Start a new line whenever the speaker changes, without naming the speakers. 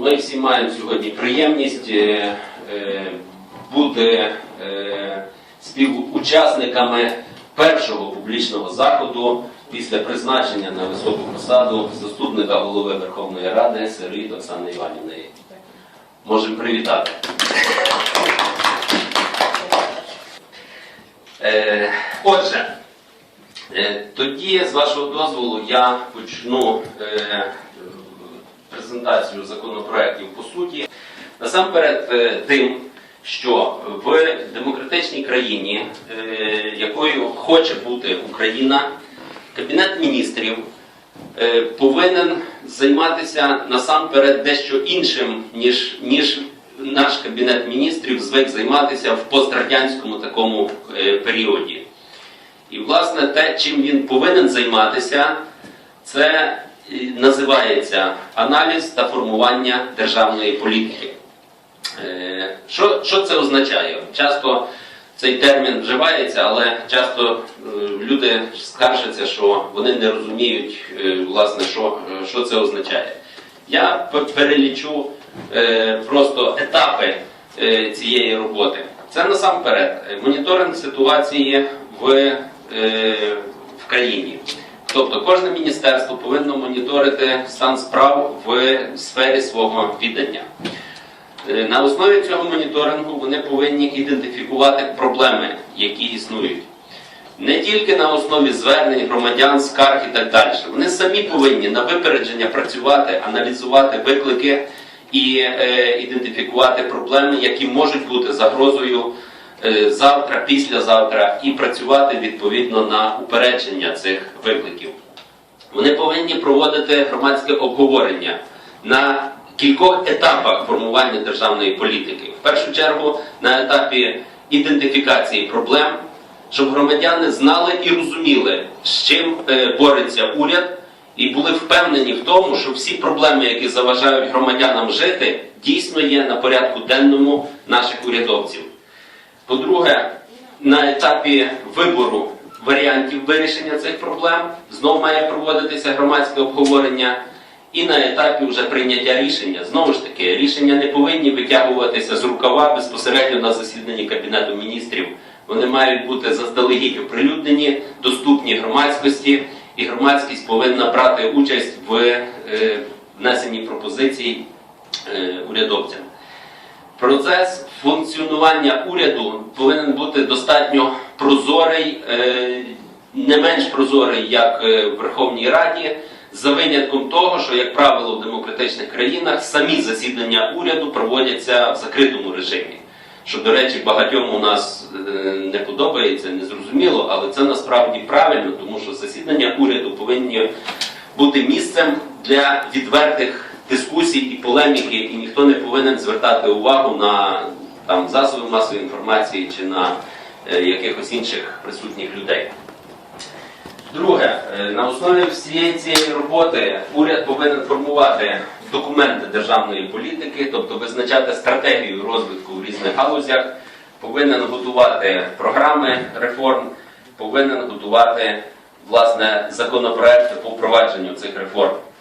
ми всі маємо сьогодні приємність е, е, бути е, співучасниками першого публічного заходу після призначення на високу посаду заступника голови Верховної Ради Сирит Оксани Іванівни. Можемо привітати. Отже, тоді, з вашого дозволу, я почну презентацію законопроєктів по суті. Насамперед е, тим, що в демократичній країні, е, якою хоче бути Україна, Кабінет міністрів е, повинен займатися насамперед дещо іншим, ніж, ніж наш Кабінет міністрів звик займатися в пострадянському такому періоді. І, власне, те, чим він повинен займатися, це називається аналіз та формування державної політики. Е, Що, що це означає? Часто цей термін вживається, але часто е, люди скаржаться, що вони не розуміють, е, власне, що, що це означає. Я перелічу просто етапи цієї роботи. Це насамперед моніторинг ситуації в, в країні. Тобто кожне міністерство повинно моніторити стан справ в сфері свого віддання. Е, На основі цього моніторингу вони повинні ідентифікувати проблеми, які існують. Не тільки на основі звернень громадян, скарг і так далі. Вони самі повинні на випередження працювати, аналізувати виклики і е, ідентифікувати проблеми, які можуть бути загрозою завтра, післязавтра, і працювати відповідно на упередження цих викликів. Вони повинні проводити громадське обговорення на кількох етапах формування державної політики. В першу чергу на етапі ідентифікації проблем, щоб громадяни знали і розуміли, з чим е, бореться уряд, і були впевнені в тому, що всі проблеми, які заважають громадянам жити, дійсно є на порядку денному наших урядовців. По-друге, на етапі вибору варіантів вирішення цих проблем знов має проводитися громадське обговорення. І на етапі вже прийняття рішення. Знову ж таки, рішення не повинні витягуватися з рукава безпосередньо на засіданні Кабінету міністрів. Вони мають бути заздалегідь оприлюднені, доступні громадськості, і громадськість повинна брати участь в е, внесенні пропозицій е, урядовцям. Процес функціонування уряду повинен бути достатньо прозорий, е, не менш прозорий, як е, в Верховній Раді, за винятком того, що, як правило, в демократичних країнах самі засідання уряду проводяться в закритому режимі. Що, до речі, багатьом у нас е, не подобається, не зрозуміло, але це насправді правильно, тому що засідання уряду повинні бути місцем для відвертих дискусій і полеміки, і ніхто не повинен звертати увагу на там, засоби масової інформації чи на е, якихось інших присутніх людей. Друге, е, на основі всієї цієї роботи уряд повинен формувати документи державної політики, тобто визначати стратегію розвитку в різних галузях, повинен готувати програми реформ, повинен готувати власне законопроекти по впровадженню цих реформ.